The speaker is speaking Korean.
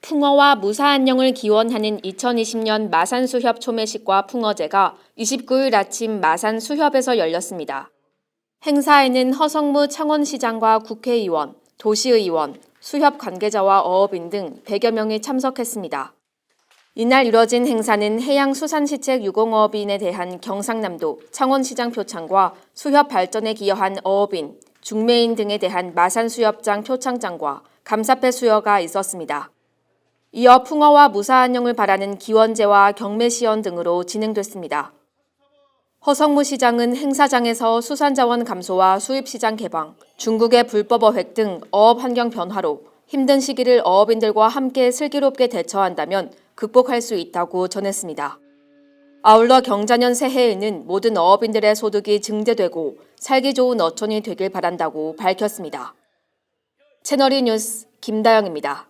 풍어와 무사 안녕을 기원하는 2020년 마산 수협 초매식과 풍어제가 29일 아침 마산 수협에서 열렸습니다. 행사에는 허성무 창원시장과 국회의원, 도시의원, 수협 관계자와 어업인 등 100여 명이 참석했습니다. 이날 이뤄진 행사는 해양수산시책 유공어업인에 대한 경상남도 창원시장 표창과 수협 발전에 기여한 어업인, 중매인 등에 대한 마산 수협장 표창장과 감사패 수여가 있었습니다. 이어 풍어와 무사 안녕을 바라는 기원제와 경매시연 등으로 진행됐습니다. 허성무 시장은 행사장에서 수산자원 감소와 수입시장 개방, 중국의 불법 어획 등 어업 환경 변화로 힘든 시기를 어업인들과 함께 슬기롭게 대처한다면 극복할 수 있다고 전했습니다. 아울러 경자년 새해에는 모든 어업인들의 소득이 증대되고 살기 좋은 어촌이 되길 바란다고 밝혔습니다. 채널이 뉴스 김다영입니다.